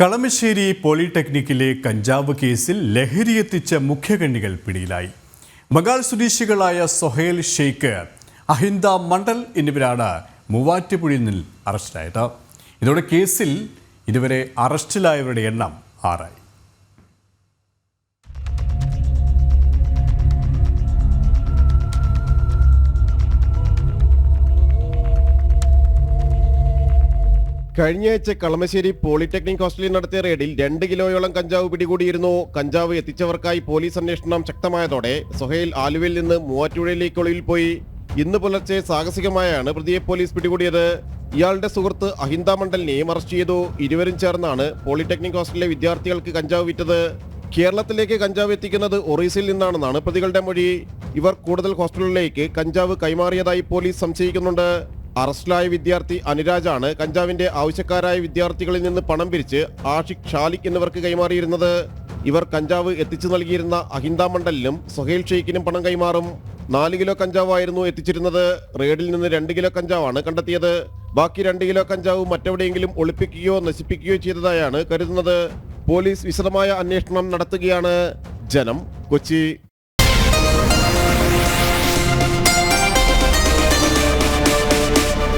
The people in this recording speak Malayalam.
കളമശ്ശേരി പോളിടെക്നിക്കിലെ കഞ്ചാവ് കേസിൽ ലഹരിയെത്തിച്ച മുഖ്യകണ്ണികൾ പിടിയിലായി. ബംഗാൾ സ്വദേശികളായ സൊഹേൽ ഷെയ്ഖ് അഹിന്ദ മണ്ഡൽ എന്നിവരാണ് മൂവാറ്റുപുഴയിൽ നിന്ന് അറസ്റ്റിലായത്. ഇതോടെ കേസിൽ ഇതുവരെ അറസ്റ്റിലായവരുടെ എണ്ണം ആറായി. കഴിഞ്ഞയാഴ്ച കളമശ്ശേരി പോളിടെക്നിക് ഹോസ്റ്റലിൽ നടത്തിയ റെയ്ഡിൽ രണ്ട് കിലോയോളം കഞ്ചാവ് പിടികൂടിയിരുന്നു. കഞ്ചാവ് എത്തിച്ചവർക്കായി പോലീസ് അന്വേഷണം ശക്തമായതോടെ സൊഹേൽ ആലുവയിൽ നിന്ന് മൂവാറ്റുപുഴയിലേക്ക് പോയി. ഇന്ന് പുലർച്ചെ സാഹസികമായാണ് പ്രതിയെ പോലീസ് പിടികൂടിയത്. ഇയാളുടെ സുഹൃത്ത് അഹിന്ദ മണ്ഡലിനെയും അറസ്റ്റ് ചെയ്തു. ഇരുവരും ചേർന്നാണ് പോളിടെക്നിക് ഹോസ്റ്റലിലെ വിദ്യാർത്ഥികൾക്ക് കഞ്ചാവ് വിറ്റത്. കേരളത്തിലേക്ക് കഞ്ചാവ് എത്തിക്കുന്നത് ഒറീസയിൽ നിന്നാണെന്നാണ് പ്രതികളുടെ മൊഴി. ഇവർ കൂടുതൽ ഹോസ്റ്റലുകളിലേക്ക് കഞ്ചാവ് കൈമാറിയതായി പോലീസ് സംശയിക്കുന്നുണ്ട്. അറസ്റ്റിലായ വിദ്യാർത്ഥി അനുരാജാണ് കഞ്ചാവിന്റെ ആവശ്യക്കാരായ വിദ്യാർത്ഥികളിൽ നിന്ന് പണം പിരിച്ച് ആഷിഖ് ഷാലിഖ് എന്നിവർക്ക് കൈമാറിയിരുന്നത്. ഇവർ കഞ്ചാവ് എത്തിച്ചു നൽകിയിരുന്ന അഹിന്ദ മണ്ഡലിനും സുഹേൽ ഷെയ്ഖിനും പണം കൈമാറും. നാല് കിലോ കഞ്ചാവായിരുന്നു എത്തിച്ചിരുന്നത്. റെയ്ഡിൽ നിന്ന് രണ്ട് കിലോ കഞ്ചാവാണ് കണ്ടെത്തിയത്. ബാക്കി രണ്ട് കിലോ കഞ്ചാവ് മറ്റെവിടെയെങ്കിലും ഒളിപ്പിക്കുകയോ നശിപ്പിക്കുകയോ ചെയ്തതായാണ് കരുതുന്നത്. പോലീസ് വിശദമായ അന്വേഷണം നടത്തുകയാണ്. ജനം കൊച്ചി.